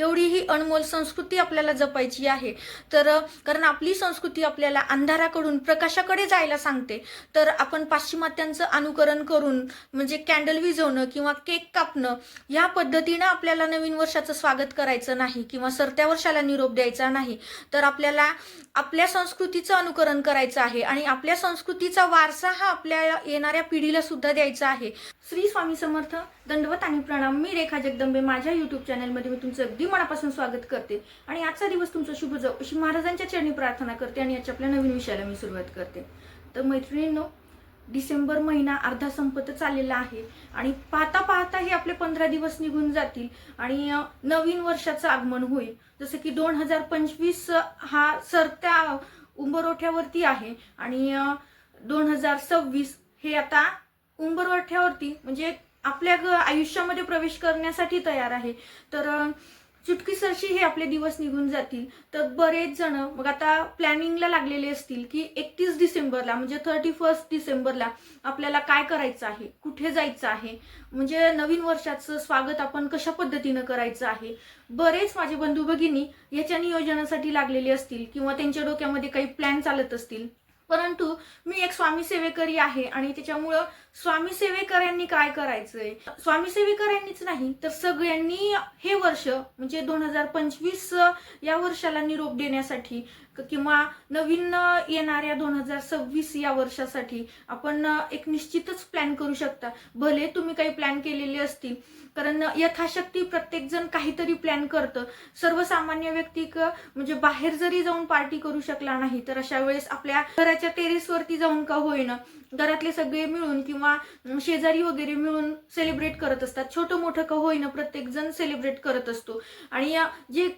एवढी ही अनमोल संस्कृती आपल्याला जपायची आहे. तर कारण आपली संस्कृती आपल्याला अंधाराकडून प्रकाशाकडे जायला सांगते. तर आपण पाश्चिमात्यांचं अनुकरण करून म्हणजे कॅन्डल विझवणं किंवा केक कापणं या पद्धतीनं आपल्याला नवीन वर्षाचं स्वागत करायचं नाही किंवा सरत्या वर्षाला निरोप द्यायचा नाही. तर आपल्याला आपल्या संस्कृतीचं अनुकरण करायचं आहे आणि आपल्या संस्कृतीचा वारसा हा आपल्या येणाऱ्या पिढीला सुद्धा द्यायचा आहे. श्री स्वामी समर्थ. दंडवत आणि प्रणाम. मी रेखा जगदंबे. माझ्या युट्यूब चॅनलमध्ये मी तुमचं अगदी मनापासून स्वागत करते. आणि आजचा दिवस तुमचा शुभ जाऊ. अशी महाराजांच्या चरणी प्रार्थना करते आणि याच्या आपल्या नवीन विषयाला मी सुरुवात करते. तर मैत्रिणींनो डिसेंबर महिना अर्धा संपत चाललेला आहे. आणि पाहता पाहता हे आपले पंधरा दिवस निघून जातील. आणि नवीन वर्षाचं आगमन होईल. जसं की दोन हजार पंचवीस हा सरत्या उंबरोठ्यावरती आहे. आणि दोन हजार सव्वीस हे आता उंबरवठ्यावरती म्हणजे आपल्या आयुष्यामध्ये प्रवेश करण्यासाठी तयार आहे. तर चुटकीसरशी हे आपले दिवस निघून जातील. तर बरेच जण मग आता प्लॅनिंगला लागलेले असतील की एकतीस डिसेंबरला म्हणजे थर्टी फर्स्ट डिसेंबरला आपल्याला काय करायचं आहे? कुठे जायचं आहे? म्हणजे नवीन वर्षाचं स्वागत आपण कशा पद्धतीनं करायचं आहे? बरेच माझे बंधू भगिनी याच्या नियोजनासाठी लागलेले असतील किंवा त्यांच्या डोक्यामध्ये काही प्लॅन चालत असतील. परंतु मी एक स्वामी सेवेकरी आहे आणि त्याच्यामुळं स्वामी सेवेकऱ्यांनी काय करायचंय? स्वामी सेवेकरांनीच नाही तर सगळ्यांनी हे वर्ष म्हणजे दोन हजार पंचवीस या वर्षाला निरोप देण्यासाठी किंवा नवीन येणाऱ्या दोन हजार सव्वीस या वर्षासाठी आपण एक निश्चितच प्लॅन करू शकता. भले तुम्ही काही प्लॅन केलेले असतील कारण यथाशक्ती प्रत्येक जण काहीतरी प्लॅन करतं. सर्वसामान्य व्यक्ती क- म्हणजे बाहेर जरी जाऊन पार्टी करू शकला नाही तर अशा वेळेस आपल्या घराच्या टेरेसवरती जाऊन का होईना घरातले सगळे मिळून किंवा किंवा शेजारी वगैरे मिळून सेलिब्रेट करत असतात. छोटं मोठं का होईना प्रत्येक जण सेलिब्रेट करत असतो. आणि या- जे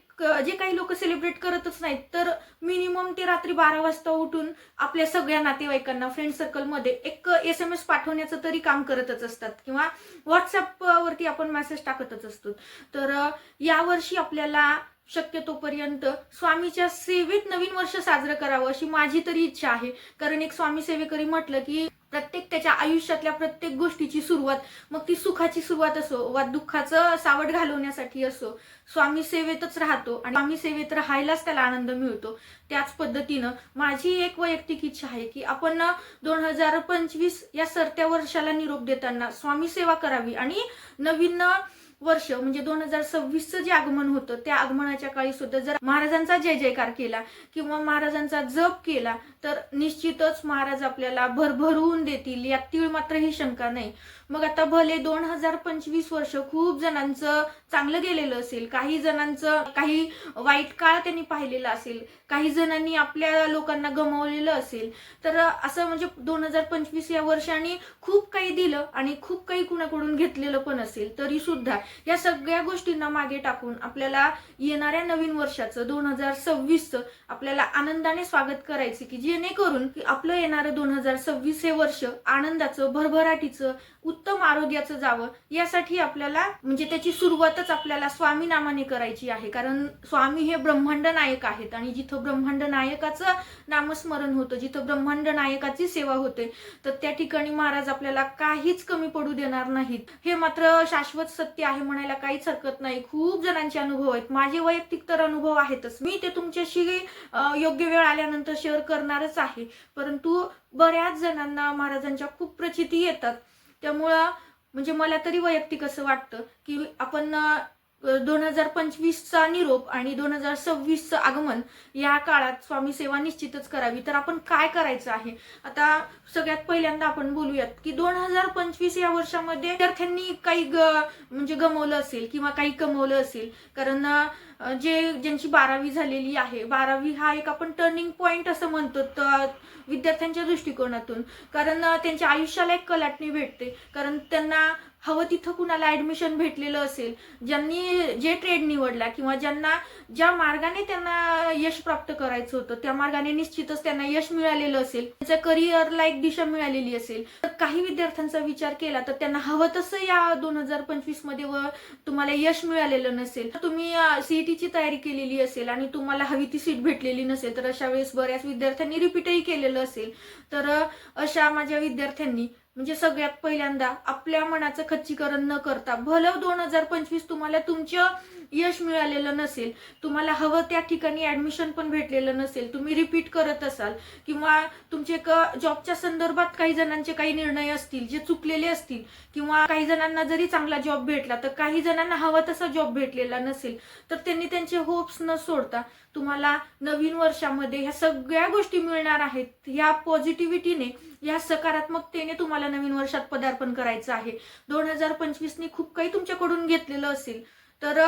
जे काही लोक सेलिब्रेट करतच नाहीत तर मिनिमम ते रात्री बारा वाजता उठून आपल्या सगळ्या नातेवाईकांना फ्रेंड सर्कलमध्ये एक एस एम एस पाठवण्याचं तरी काम करतच असतात. किंवा व्हॉट्सअपवरती आपण मेसेज टाकतच असतो. तर यावर्षी आपल्याला शक्यतोपर्यंत स्वामीच्या सेवेत नवीन वर्ष साजरं करावं अशी माझी तरी इच्छा आहे. कारण एक स्वामी सेवेकरी म्हटलं की प्रत्येक त्याच्या आयुष्यातल्या प्रत्येक गोष्टीची सुरुवात मग ती सुखाची सुरुवात असो वा दुःखाचं सावट घालवण्यासाठी असो स्वामी सेवेतच राहतो आणि स्वामी सेवेत राहायलाच त्याला आनंद मिळतो. त्याच पद्धतीनं माझी एक वैयक्तिक इच्छा आहे की आपण दोन हजार पंचवीस या सरत्या वर्षाला निरोप देताना स्वामी सेवा करावी आणि नवीन वर्ष म्हणजे दोन हजार सव्वीसचं जे आगमन होतं त्या आगमनाच्या काळी सुद्धा जर महाराजांचा जय जयकार केला किंवा महाराजांचा जप केला तर निश्चितच महाराज आपल्याला भरभरून देतील यात तीळ मात्र ही शंका नाही. मग आता भले दोन हजार पंचवीस वर्ष खूप जणांचं चांगलं गेलेलं असेल काही जणांचं काही वाईट काळ त्यांनी पाहिलेला असेल काही जणांनी आपल्या लोकांना गमावलेलं असेल तर असं म्हणजे दोन हजार पंचवीस या वर्षाने खूप काही दिलं आणि खूप काही कुणाकडून घेतलेलं पण असेल तरी सुद्धा या सगळ्या गोष्टींना मागे टाकून आपल्याला येणाऱ्या नवीन वर्षाचं दोन हजार सव्वीसचं आपल्याला आनंदाने स्वागत करायचं की जेणेकरून की आपलं येणारं दोन हजार सव्वीस हे वर्ष आनंदाचं भरभराटीचं उत्तम आरोग्याचं जावं यासाठी आपल्याला म्हणजे त्याची सुरुवातच आपल्याला स्वामी नामाने करायची आहे. कारण स्वामी हे ब्रह्मांड नायक आहेत आणि जिथं ब्रह्मांड नायकाचं नामस्मरण होतं जिथं ब्रह्मांड नायकाची सेवा होते तर त्या ठिकाणी महाराज आपल्याला काहीच कमी पडू देणार नाहीत. हे मात्र शाश्वत सत्य आहे म्हणायला काहीच हरकत नाही. खूप जणांचे अनुभव आहेत. माझे वैयक्तिक तर अनुभव आहेतच. मी ते तुमच्याशी योग्य वेळ आल्यानंतर शेअर करणारच आहे. परंतु बऱ्याच जणांना महाराजांच्या खूप प्रचिती येतात. त्यामुळं म्हणजे मला तरी वैयक्तिक असं वाटतं की आपण दोन हजार पंचवीसचा निरोप आणि दोन हजार सव्वीसचं आगमन या काळात स्वामी सेवा निश्चितच करावी. तर आपण काय करायचं आहे? आता सगळ्यात पहिल्यांदा आपण बोलूयात की दोन हजार पंचवीस या वर्षामध्ये विद्यार्थ्यांनी काही ग म्हणजे गमवलं असेल किंवा काही कमवलं असेल. कारण जे ज्यांची बारावी झालेली आहे बारावी हा एक आपण टर्निंग पॉइंट असं म्हणतो तर विद्यार्थ्यांच्या दृष्टिकोनातून. कारण त्यांच्या आयुष्याला एक कलाटणी भेटते. कारण त्यांना हवं तिथं कुणाला ऍडमिशन भेटलेलं असेल. ज्यांनी जे ट्रेड निवडला किंवा ज्यांना ज्या मार्गाने त्यांना यश प्राप्त करायचं होतं त्या मार्गाने निश्चितच त्यांना यश मिळालेलं असेल. त्यांच्या करिअरला एक दिशा मिळालेली असेल. तर काही विद्यार्थ्यांचा विचार केला तर त्यांना हवं तसं या दोन हजार पंचवीसमध्ये व तुम्हाला यश मिळालेलं नसेल. तर तुम्ही सीईटीची तयारी केलेली असेल आणि तुम्हाला हवी ती सीट भेटलेली नसेल तर अशा वेळेस बऱ्याच विद्यार्थ्यांनी रिपीटही केलेलं असेल. तर अशा माझ्या विद्यार्थ्यांनी म्हणजे सगळ्यात पहिल्यांदा आपल्या मनाचं खच्चीकरण न करता भलं दोन हजार पंचवीस तुम्हाला तुमच्या यश मिळालेलं नसेल तुम्हाला हवं त्या ठिकाणी ऍडमिशन पण भेटलेलं नसेल तुम्ही रिपीट करत असाल किंवा तुमचे क जॉबच्या संदर्भात काही जणांचे काही निर्णय असतील जे चुकलेले असतील किंवा काही जणांना जरी चांगला जॉब भेटला तर काही जणांना हवा तसा जॉब भेटलेला नसेल तर त्यांनी त्यांचे होप्स न सोडता तुम्हाला नवीन वर्षामध्ये ह्या सगळ्या गोष्टी मिळणार आहेत. ह्या पॉझिटिव्हिटीने या सकारात्मकतेने तुम्हाला नवीन वर्षात पदार्पण करायचं आहे. दोन हजार पंचवीसनी खूप काही तुमच्याकडून घेतलेलं असेल. तर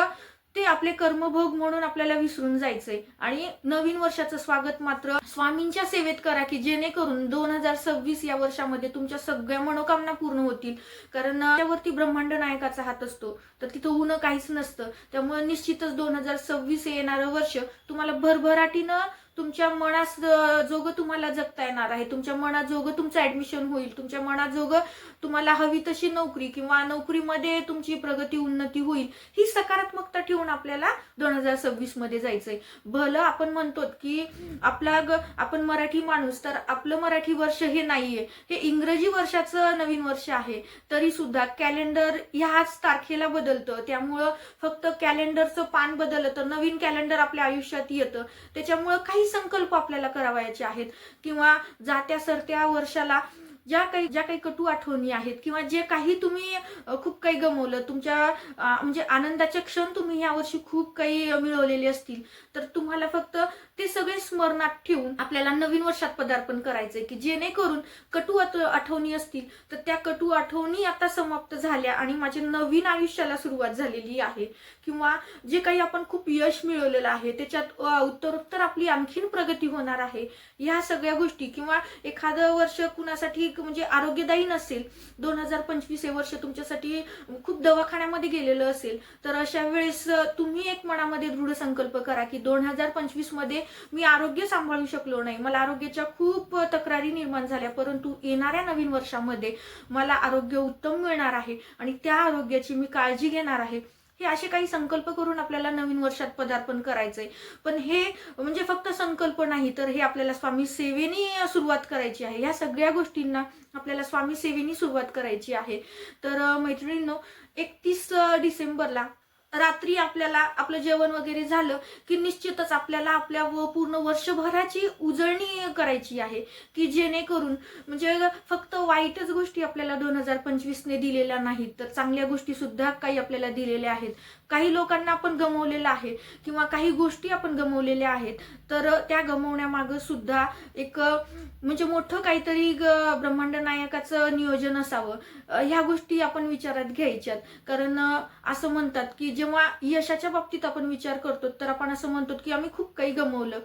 ते आपले कर्मभोग म्हणून आपल्याला विसरून जायचंय. आणि नवीन वर्षाचं स्वागत मात्र स्वामींच्या सेवेत करा की जेणेकरून दोन हजार सव्वीस या वर्षामध्ये तुमच्या सगळ्या मनोकामना पूर्ण होतील. कारण त्यावरती ब्रह्मांड नायकाचा हात असतो. तर तिथं ऊन काहीच नसतं. त्यामुळे निश्चितच दोन हजार सव्वीस येणारं वर्ष तुम्हाला भरभराटीनं तुमच्या मनास जोग जोगं तुम्हाला जगता येणार आहे. तुमच्या मनाजोगं तुमचं ऍडमिशन होईल. तुमच्या मनाजोगं तुम्हाला हवी तशी नोकरी किंवा नोकरीमध्ये तुमची प्रगती उन्नती होईल ही सकारात्मकता ठेवून आपल्याला दोन हजार सव्वीसमध्ये जायचंय. भलं आपण म्हणतो की आपला ग आपण मराठी माणूस तर आपलं मराठी वर्ष हे नाहीये. हे इंग्रजी वर्षाचं नवीन वर्ष आहे. तरी सुद्धा कॅलेंडर ह्याच तारखेला बदलतं. त्यामुळं फक्त कॅलेंडरचं पान बदललं तर नवीन कॅलेंडर आपल्या आयुष्यात येतं. त्याच्यामुळं काही संकल्प आपल्याला करावायचे आहेत. किंवा जात्या सरत्या वर्षाला ज्या काही ज्या काही कटू आठवणी आहेत किंवा जे काही तुम्ही खूप काही गमवलं तुमच्या म्हणजे आनंदाचे क्षण तुम्ही यावर्षी खूप काही मिळवलेले असतील. तर तुम्हाला फक्त ते सगळे स्मरणात ठेवून आपल्याला नवीन वर्षात पदार्पण करायचंय की जेणेकरून कटू आठवणी असतील. तर त्या कटू आठवणी आता समाप्त झाल्या आणि माझ्या नवीन आयुष्याला सुरुवात झालेली आहे. किंवा जे काही आपण खूप यश मिळवलेलं आहे त्याच्यात उत्तरोत्तर आपली आणखीन प्रगती होणार आहे. ह्या सगळ्या गोष्टी किंवा एखादं वर्ष कुणासाठी एक म्हणजे आरोग्यदायी नसेल दोन हजार पंचवीस हे वर्ष तुमच्यासाठी खूप दवाखान्यामध्ये गेलेलं असेल तर अशा वेळेस तुम्ही एक मनामध्ये दृढ संकल्प करा की दोन हजार पंचवीसमध्ये मी आरोग्य सांभाळू शकलो नाही. मला आरोग्याच्या खूप तक्रारी निर्माण झाल्या परंतु येणाऱ्या नवीन वर्षामध्ये मला आरोग्य उत्तम मिळणार आहे आणि त्या आरोग्याची मी काळजी घेणार आहे. हे असे काही संकल्प करून आपल्याला नवीन वर्षात पदार्पण करायचंय. पण हे म्हणजे फक्त संकल्प नाही तर हे आपल्याला स्वामी सेवेनी सुरुवात करायची आहे. या सगळ्या गोष्टींना आपल्याला स्वामी सेवेनी सुरुवात करायची आहे. तर मैत्रिणींनो एकतीस डिसेंबरला रात्री आपल्याला आपलं जेवण वगैरे झालं की निश्चितच आपल्याला आपल्या व पूर्ण वर्षभराची उजळणी करायची आहे की जेणेकरून म्हणजे फक्त वाईटच गोष्टी आपल्याला दोन हजार पंचवीसने दिलेल्या नाहीत. तर चांगल्या गोष्टी सुद्धा काही आपल्याला दिलेल्या आहेत. काही लोकांना आपण गमवलेलं आहे किंवा काही गोष्टी आपण गमवलेल्या आहेत तर त्या गमवण्यामागं सुद्धा एक म्हणजे मोठं काहीतरी ब्रह्मांड नायकाचं नियोजन असावं. ह्या गोष्टी आपण विचारात घ्यायच्यात. कारण असं म्हणतात की जेव्हा यशाच्या बाबतीत आपण विचार करतो तर आपण असं म्हणतो की आम्ही खूप काही गमवलं.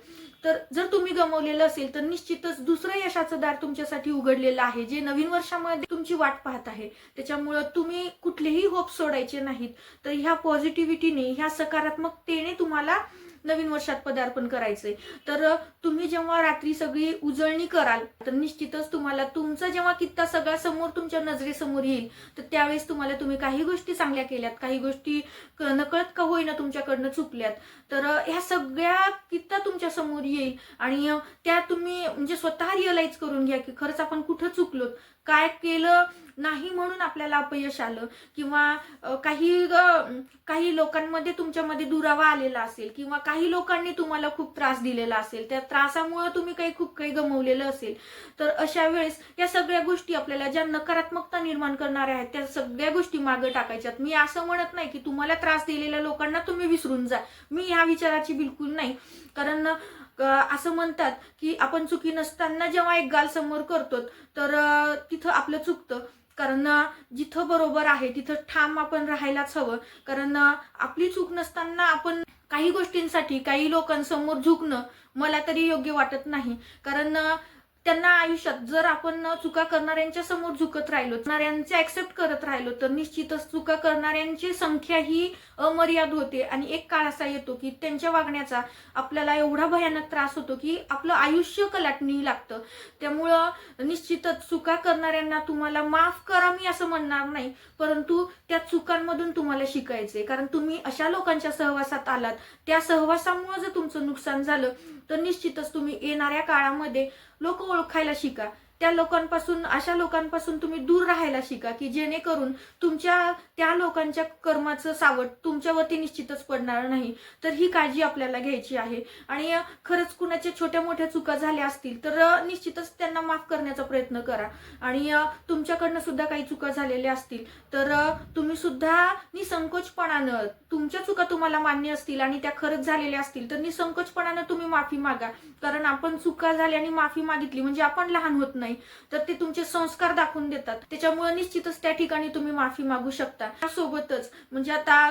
तर जर तुम्ही गमवलेलं असेल तर निश्चितच दुसरं यशाचं दार तुमच्यासाठी उघडलेलं आहे जे नवीन वर्षामध्ये तुमची वाट पाहत आहे. त्याच्यामुळं तुम्ही कुठलेही होप सोडायचे नाहीत. तर ह्या पॉझिटिव्हिटीने ह्या सकारात्मकतेने तुम्हाला नवीन वर्षात पदार्पण करायचंय. तर तुम्ही जेव्हा रात्री सगळी उजळणी कराल तर निश्चितच तुम्हाला तुमचा जेव्हा कित्ता सगळा समोर तुमच्या नजरेसमोर येईल तर त्यावेळेस तुम्हाला तुम्ही काही गोष्टी चांगल्या केल्यात काही गोष्टी नकळत का होईना तुमच्याकडनं चुकल्यात. तर ह्या सगळ्या कित्ता तुमच्यासमोर येईल आणि त्या तुम्ही म्हणजे स्वतः रिअलाइज करून घ्या की खरंच आपण कुठं चुकलो काय केलं नाही म्हणून आपल्याला अपयश आलं? किंवा काही काही लोकांमध्ये तुमच्यामध्ये दुरावा आलेला असेल किंवा काही लोकांनी तुम्हाला खूप त्रास दिलेला असेल त्या त्रासामुळे तुम्ही काही खूप काही गमवलेलं असेल तर अशा वेळेस या सगळ्या गोष्टी आपल्याला ज्या नकारात्मकता निर्माण करणाऱ्या आहेत त्या सगळ्या गोष्टी मागे टाकायच्यात. मी असं म्हणत नाही की तुम्हाला त्रास दिलेल्या लोकांना तुम्ही विसरून जा. मी ह्या विचाराची बिलकुल नाही. कारण असं म्हणतात की आपण चुकी नसताना जेव्हा एक गाल समोर करतो तर तिथं आपलं चुकतं. कारण जिथं बरोबर आहे तिथं ठाम आपण राहायलाच हवं. कारण आपली चूक नसताना आपण काही गोष्टींसाठी काही लोकांसमोर झुकणं मला तरी योग्य वाटत नाही. कारण त्यांना आयुष्यात जर आपण चुका करणाऱ्यांच्या समोर झुकत राहिलो करणाऱ्यांचे ऍक्सेप्ट करत राहिलो तर निश्चितच चुका करणाऱ्यांची संख्या ही अमर्याद होते. आणि एक काळ असा येतो की त्यांच्या वागण्याचा आपल्याला एवढा भयानक त्रास होतो की आपलं आयुष्य कलाटणी लागतं. त्यामुळं निश्चितच चुका करणाऱ्यांना तुम्हाला माफ करा मी असं म्हणणार नाही परंतु त्या चुकांमधून तुम्हाला शिकायचंय. कारण तुम्ही अशा लोकांच्या सहवासात आलात. त्या सहवासामुळे जर तुमचं नुकसान झालं तर निश्चितच तुम्ही येणाऱ्या काळामध्ये लोक ओळखायला शिका. त्या लोकांपासून अशा लोकांपासून तुम्ही दूर राहायला शिका की जेणेकरून तुमच्या त्या लोकांच्या कर्माचं सावट तुमच्यावरती निश्चितच पडणार नाही. तर ही काळजी आपल्याला घ्यायची आहे. आणि खरंच कुणाच्या छोट्या मोठ्या चुका झाल्या असतील तर निश्चितच त्यांना माफ करण्याचा प्रयत्न करा. आणि तुमच्याकडनं सुद्धा काही चुका झालेल्या असतील तर तुम्ही सुद्धा निसंकोचपणानं तुमच्या चुका तुम्हाला मान्य असतील आणि त्या खरंच झालेल्या असतील तर निसंकोचपणानं तुम्ही माफी मागा. कारण आपण चुका झाल्या आणि माफी मागितली म्हणजे आपण लहान होत नाही तर ते तुमचे संस्कार दाखवून देतात. त्याच्यामुळे निश्चितच त्या ठिकाणी तुम्ही माफी मागू शकता. सोबतच म्हणजे आता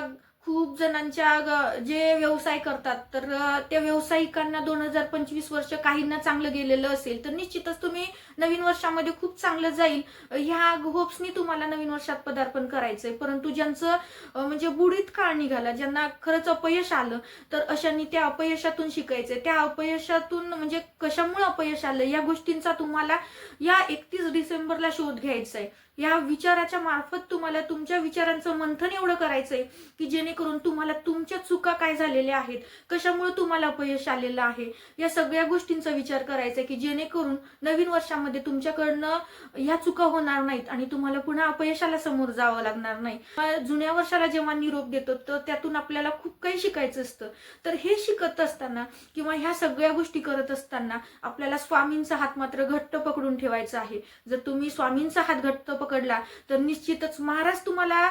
खूप जणांच्या जे व्यवसाय करतात तर त्या व्यावसायिकांना दोन हजार पंचवीस वर्ष काहींना चांगलं गेलेलं असेल तर निश्चितच तुम्ही नवीन वर्षामध्ये खूप चांगलं जाईल. ह्या होप्सनी तुम्हाला नवीन वर्षात पदार्पण करायचंय. परंतु ज्यांचं म्हणजे बुडीत काळ निघाला ज्यांना खरंच अपयश आलं तर अशांनी त्या अपयशातून शिकायचंय. त्या अपयशातून म्हणजे कशामुळे अपयश आलं या गोष्टींचा तुम्हाला या एकतीस डिसेंबरला शोध घ्यायचा आहे या विचाराच्या मार्फत तुम्हाला तुमच्या विचारांचं मंथन एवढं करायचंय की जेणेकरून तुम्हाला तुमच्या चुका काय झालेल्या आहेत कशामुळे तुम्हाला अपयश आलेलं आहे या सगळ्या गोष्टींचा विचार करायचा आहे की जेणेकरून नवीन वर्षामध्ये तुमच्याकडनं ह्या चुका होणार नाहीत आणि तुम्हाला पुन्हा अपयशाला समोर जावं लागणार नाही. जुन्या वर्षाला जेव्हा निरोप देतो तर त्यातून आपल्याला खूप काही शिकायचं असतं. तर हे शिकत असताना किंवा ह्या सगळ्या गोष्टी करत असताना आपल्याला स्वामींचा हात मात्र घट्ट पकडून ठेवायचा आहे. जर तुम्ही स्वामींचा हात घट्ट पकडला तर निश्चितच महाराज तुम्हाला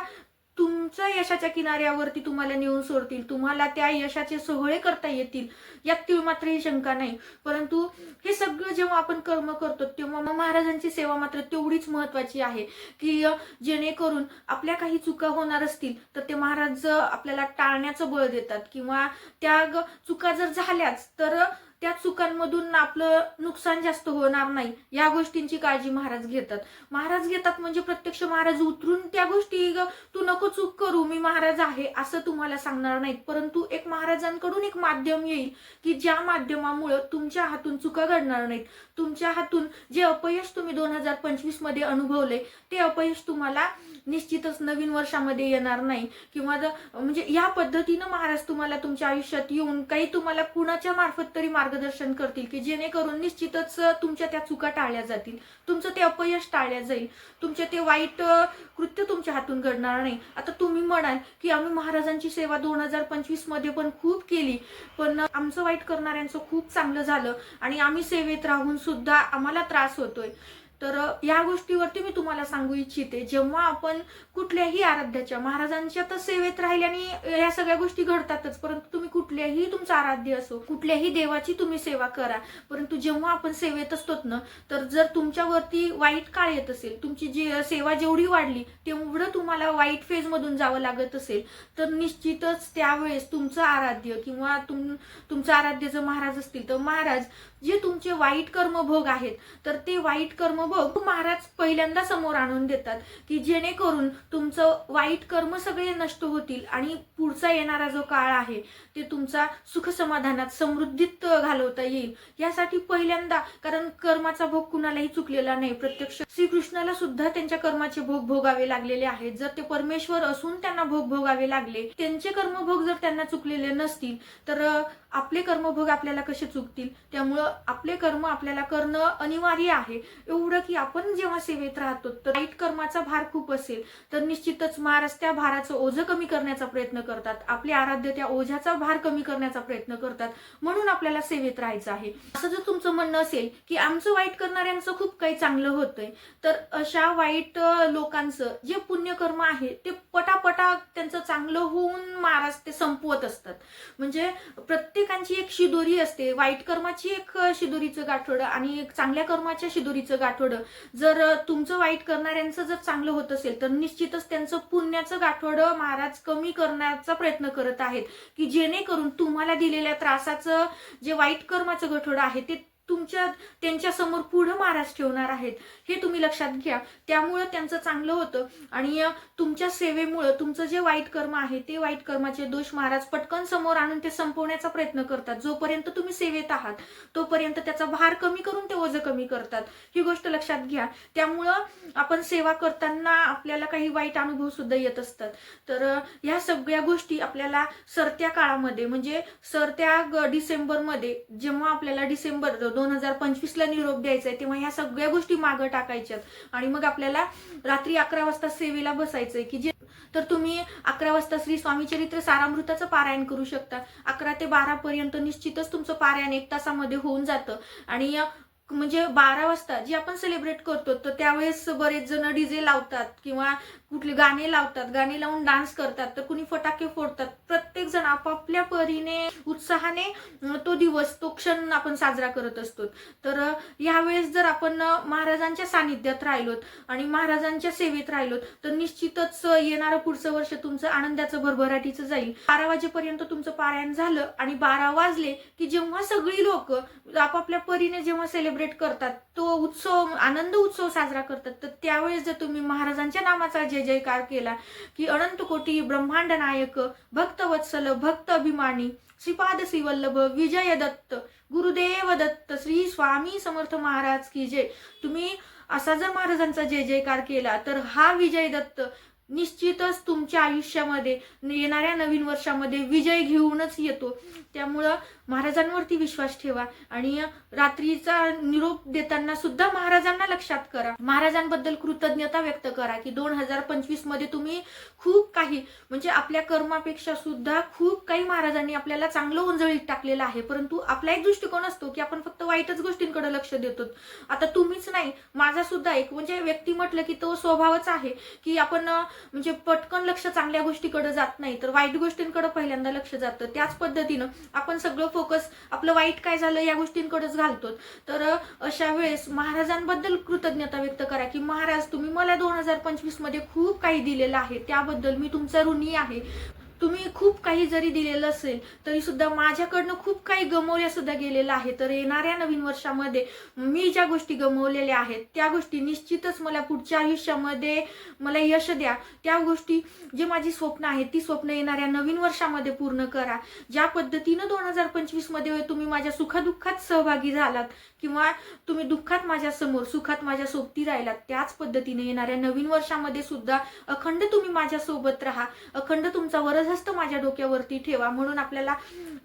तुमच्या यशाच्या किनाऱ्यावरती तुम्हाला नेऊन सोडतील. तुम्हाला त्या यशाचे सोहळे करता येतील. यात ती मात्र ही शंका नाही. परंतु हे सगळं जेव्हा आपण कर्म करतो तेव्हा मग महाराजांची सेवा मात्र तेवढीच महत्वाची आहे की जेणेकरून आपल्या काही चुका होणार असतील तर ते महाराज आपल्याला टाळण्याचं बळ देतात. किंवा त्या चुका जर झाल्याच तर त्या चुकांमधून आपलं नुकसान जास्त होणार नाही या गोष्टींची काळजी महाराज घेतात. महाराज घेतात म्हणजे प्रत्यक्ष महाराज उतरून त्या गोष्टी ग- तू नको चूक करू मी महाराज आहे असं तुम्हाला सांगणार नाहीत. परंतु एक महाराजांकडून एक माध्यम येईल की ज्या माध्यमामुळं तुमच्या हातून चुका घडणार नाहीत. तुमच्या हातून जे अपयश तुम्ही दोन हजार पंचवीसमध्ये अनुभवले ते अपयश तुम्हाला निश्चितच नवीन वर्षामध्ये येणार नाही. किंवा म्हणजे या पद्धतीनं महाराज तुम्हाला तुमच्या आयुष्यात येऊन काही तुम्हाला कुणाच्या मार्फत तरी मार्गदर्शन करतील की जेणेकरून निश्चितच तुमच्या त्या चुका टाळल्या जातील. तुमचं ते अपयश टाळल्या जाईल. तुमचे ते वाईट कृत्य तुमच्या हातून घडणार नाही. आता तुम्ही म्हणाल की आम्ही महाराजांची सेवा दोन हजार पंचवीसमध्ये पण खूप केली. पण आमचं वाईट करणाऱ्यांचं खूप चांगलं झालं आणि आम्ही सेवेत राहून सुद्धा आम्हाला त्रास होतोय. तर या गोष्टीवरती मी तुम्हाला सांगू इच्छिते जेव्हा आपण कुठल्याही आराध्याच्या महाराजांच्या तर सेवेत राहिल्याने या सगळ्या गोष्टी घडतातच परंतु तुम्ही कुठल्याही तुमचं आराध्य असो कुठल्याही देवाची तुम्ही सेवा करा. परंतु जेव्हा आपण सेवेत असतोत ना तर जर तुमच्यावरती वाईट काळ येत असेल तुमची जी सेवा जेवढी वाढली तेवढं तुम्हाला वाईट फेज मधून जावं लागत असेल तर निश्चितच त्यावेळेस तुमचं आराध्य किंवा तुम तुमचं आराध्य जर महाराज असतील तर महाराज जे तुमचे वाईट कर्मभोग आहेत तर ते वाईट कर्मभोग महाराज पहिल्यांदा समोर आणून देतात की जेणेकरून तुमचं वाईट कर्म सगळे नष्ट होतील आणि पुढचा येणारा जो काळ आहे ते तुमचा सुख समाधानात समृद्धीत घालवता येईल. यासाठी पहिल्यांदा कारण कर्माचा भोग कुणालाही चुकलेला नाही प्रत्यक्ष श्रीकृष्णाला सुद्धा त्यांच्या कर्माचे भोग भोगावे लागलेले आहेत. जर ते परमेश्वर असून त्यांना भोग भोगावे लागले त्यांचे कर्मभोग जर त्यांना चुकलेले नसतील तर आपले कर्मभोग आपल्याला कसे चुकतील त्यामुळं आपले कर्म आपल्याला करणं अनिवार्य आहे. एवढं की आपण जेव्हा सेवेत राहतो तर वाईट कर्माचा भार खूप असेल तर निश्चितच महाराज त्या भाराचं ओझं कमी करण्याचा प्रयत्न करतात. आपले आराध्य त्या ओझ्याचा भार कमी करण्याचा प्रयत्न करतात. म्हणून आपल्याला सेवेत राहायचं आहे. असं जर तुमचं म्हणणं असेल की आमचं वाईट करणाऱ्यांचं खूप काही चांगलं होतंय तर अशा वाईट लोकांचं जे पुण्यकर्म आहे ते पटापटा त्यांचं चांगलं होऊन महाराज ते संपवत असतात. म्हणजे प्रत्येक प्रत्येकांची एक शिदोरी असते. वाईट कर्माची एक शिदोरीचं गाठोडं आणि एक चांगल्या कर्माच्या शिदोरीचं गाठोडं. जर तुमचं वाईट करणाऱ्यांचं जर चांगलं होत असेल तर निश्चितच त्यांचं पुण्याचं गाठोडं महाराज कमी करण्याचा प्रयत्न करत आहेत. की जेणेकरून तुम्हाला दिलेल्या त्रासाचं जे वाईट कर्माचं गाठोडं आहे ते तुमच्या त्यांच्यासमोर पुढं महाराज ठेवणार आहेत हे तुम्ही लक्षात घ्या. त्यामुळं त्यांचं चांगलं होतं. आणि तुमच्या सेवेमुळं तुमचं जे वाईट कर्म आहे ते वाईट कर्माचे दोष महाराज पटकन समोर आणून ते संपवण्याचा प्रयत्न करतात. जोपर्यंत तुम्ही सेवेत आहात तोपर्यंत त्याचा भार कमी करून ते ओझं कमी करतात. ही गोष्ट लक्षात घ्या. त्यामुळं आपण सेवा करताना आपल्याला काही वाईट अनुभव सुद्धा येत असतात. तर ह्या सगळ्या गोष्टी आपल्याला सरत्या काळामध्ये म्हणजे सरत्या ग- डिसेंबरमध्ये जेव्हा आपल्याला डिसेंबर दोन हजार पंचवीसला निरोप द्यायचा आहे तेव्हा ह्या सगळ्या गोष्टी मागं टाकायच्यात. आणि मग आपल्याला रात्री अकरा वाजता सेवेला बसायचंय की जे तर तुम्ही अकरा वाजता श्री स्वामी चरित्र सारामृताचं पारायण करू शकता. अकरा ते बारा पर्यंत निश्चितच तुमचं पारायण एक तासामध्ये होऊन जातं. आणि म्हणजे बारा वाजता जे आपण सेलिब्रेट करतो तर त्यावेळेस बरेच जण डीजे लावतात किंवा कुठले गाणे लावतात गाणे लावून डान्स करतात तर कुणी फटाके फोडतात. प्रत्येक जण आपापल्या परीने उत्साहाने तो दिवस तो क्षण आपण साजरा करत असतो. तर यावेळेस जर आपण महाराजांच्या सानिध्यात राहिलोत आणि महाराजांच्या सेवेत राहिलोत तर निश्चितच येणारं पुढचं वर्ष तुमचं आनंदाचं भरभराटीचं जाईल. बारा वाजेपर्यंत तुमचं पारायण झालं आणि बारा वाजले की जेव्हा सगळी लोक आपापल्या परीने जेव्हा सेलिब्रेट करतात तो उत्सव आनंद उत्सव साजरा करतात. तर त्यावेळेस जर तुम्ही महाराजांच्या नामाचा जय जयकार केला की अनंत कोटी ब्रह्मांड नायक भक्तवत्सल भक्त अभिमानी श्रीपाद श्रीवल्लभ विजय दत्त गुरुदेव दत्त श्री स्वामी समर्थ महाराज की जय. तुम्ही असा जर महाराजांचा जय जयकार केला तर हा विजय दत्त निश्चितच तुमच्या आयुष्यामध्ये येणाऱ्या नवीन वर्षामध्ये विजय घेऊनच येतो. त्यामुळं महाराजांवरती विश्वास ठेवा आणि रात्रीचा निरोप देताना सुद्धा महाराजांना लक्षात करा. महाराजांबद्दल कृतज्ञता व्यक्त करा की दोन हजार पंचवीसमध्ये तुम्ही खूप काही म्हणजे आपल्या कर्मापेक्षा सुद्धा खूप काही महाराजांनी आपल्याला चांगलं उंजळीत टाकलेलं आहे. परंतु आपला एक दृष्टिकोन असतो की आपण फक्त वाईटच गोष्टींकडे लक्ष देतो. आता तुम्हीच नाही माझा सुद्धा एक म्हणजे व्यक्ती म्हटलं की तो स्वभावच आहे की आपण म्हणजे पटकन लक्ष चांगल्या गोष्टीकडे जात नाही. तर वाईट गोष्टींकडे पहिल्यांदा लक्ष जातं. त्याच पद्धतीनं आपण सगळं फोकस आपलं वाईट काय झालं या गोष्टींकडेच घालतो तर अशा वेळेस महाराजांबद्दल कृतज्ञता व्यक्त करा की महाराज तुम्ही मला दोन हजार पंचवीसमध्ये खूप काही दिलेलं आहे त्याबद्दल मी तुमचा ऋणी आहे. तुम्ही खूप काही जरी दिलेलं असेल तरी सुद्धा माझ्याकडनं खूप काही गमवल्या सुद्धा गेलेलं आहे. तर येणाऱ्या नवीन वर्षामध्ये मी ज्या गोष्टी गमवलेल्या आहेत त्या गोष्टी निश्चितच मला पुढच्या आयुष्यामध्ये मला यश द्या. त्या गोष्टी जे माझी स्वप्न आहेत ती स्वप्न येणाऱ्या नवीन वर्षामध्ये पूर्ण करा. ज्या पद्धतीनं दोन हजार पंचवीसमध्ये तुम्ही माझ्या सुखदुःखात सहभागी झालात किंवा तुम्ही दुःखात माझ्यासमोर सुखात माझ्या सोबती राहिलात त्याच पद्धतीने येणाऱ्या नवीन वर्षामध्ये सुद्धा अखंड तुम्ही माझ्या सोबत राहा. अखंड तुमचा वरच वरदहस्त माझ्या डोक्यावरती ठेवा. म्हणून आपल्याला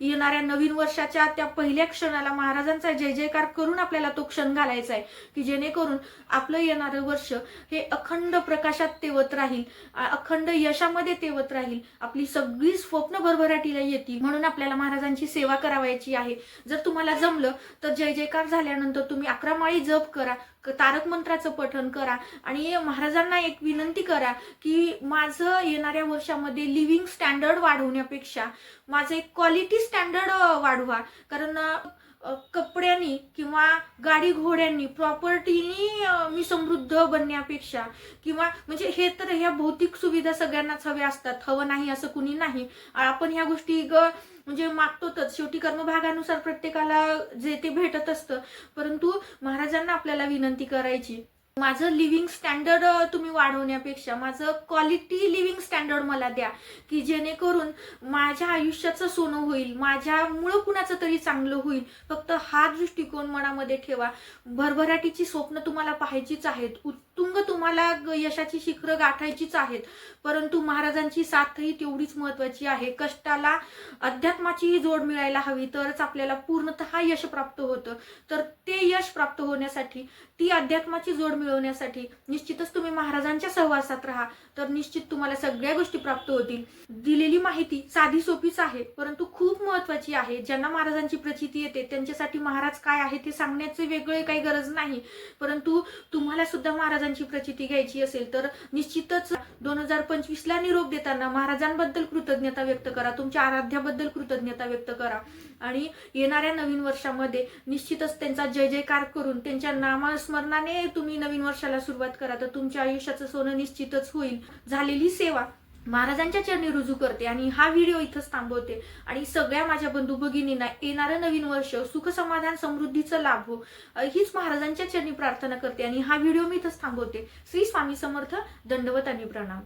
येणाऱ्या नवीन वर्षाच्या त्या पहिल्या क्षणाला महाराजांचा जय जयकार करून आपल्याला तो क्षण घालायचा आहे. की जेणेकरून आपलं येणारं वर्ष हे अखंड प्रकाशात तेवत राहील अखंड यशामध्ये तेवत राहील. आपली सगळी स्वप्न भरभराटीला येतील. म्हणून आपल्याला महाराजांची सेवा करावायची आहे. जर तुम्हाला जमलं तर जय जयकार झाल्यानंतर तुम्ही अकरा माळी जप करा. तारक मंत्राचं पठण करा. आणि महाराजांना एक विनंती करा की माझं येणाऱ्या वर्षामध्ये लिव्हिंग स्टँडर्ड वाढवण्यापेक्षा माझं एक क्वालिटी स्टँडर्ड वाढवा. कारण कपड्यांनी किंवा गाडी घोड्यांनी प्रॉपर्टीनी मी समृद्ध बनण्यापेक्षा किंवा म्हणजे हे तर ह्या भौतिक सुविधा सगळ्यांनाच हव्या असतात. हवं नाही असं कुणी नाही. आपण ह्या गोष्टी ग म्हणजे मागतोच शेवटी कर्मभागानुसार प्रत्येकाला जे ते भेटत असतं. परंतु महाराजांना आपल्याला विनंती करायची माझं लिव्हिंग स्टँडर्ड तुम्ही वाढवण्यापेक्षा माझं क्वालिटी लिव्हिंग स्टँडर्ड मला द्या. की जेणेकरून माझ्या आयुष्याचं सोनं होईल माझ्यामुळं कुणाचं तरी चांगलं होईल. फक्त हा दृष्टिकोन मनामध्ये ठेवा. भरभराटीची स्वप्न तुम्हाला पाहायचीच आहेत. उत्तुंग तुम्हाला यशाची शिखरं गाठायचीच आहेत. परंतु महाराजांची साथही तेवढीच महत्वाची आहे. कष्टाला अध्यात्माचीही जोड मिळायला हवी तरच आपल्याला पूर्णतः यश प्राप्त होतं. तर ते यश प्राप्त होण्यासाठी ती अध्यात्माची जोड मिळवण्यासाठी निश्चितच तुम्ही महाराजांच्या सहवासात राहा. तर निश्चित तुम्हाला सगळ्या गोष्टी प्राप्त होतील. दिलेली माहिती साधी सोपीच आहे परंतु खूप महत्वाची आहे. ज्यांना महाराजांची प्रचिती येते त्यांच्यासाठी महाराज काय आहे ते सांगण्याचे वेगळे काही गरज नाही. परंतु तुम्हाला सुद्धा महाराजांची प्रचिती घ्यायची असेल तर निश्चितच दोन हजार पंचवीसला निरोप देताना महाराजांबद्दल कृतज्ञता व्यक्त करा. तुमच्या आराध्याबद्दल कृतज्ञता व्यक्त करा. आणि येणाऱ्या नवीन वर्षामध्ये निश्चितच त्यांचा जय जयकार करून त्यांच्या स्मरणाने तुम्ही नवीन वर्षाला सुरुवात करा तर तुमच्या आयुष्याचं सोनं निश्चितच होईल. झालेली सेवा महाराजांच्या चरणी रुजू करते आणि हा व्हिडिओ इथंच थांबवते. आणि सगळ्या माझ्या बंधू भगिनींना येणारं नवीन वर्ष सुख समाधान समृद्धीचं लाभ हो हीच महाराजांच्या चरणी प्रार्थना करते. आणि हा व्हिडिओ मी इथंच थांबवते. श्री स्वामी समर्थ दंडवत आणि प्रणाम.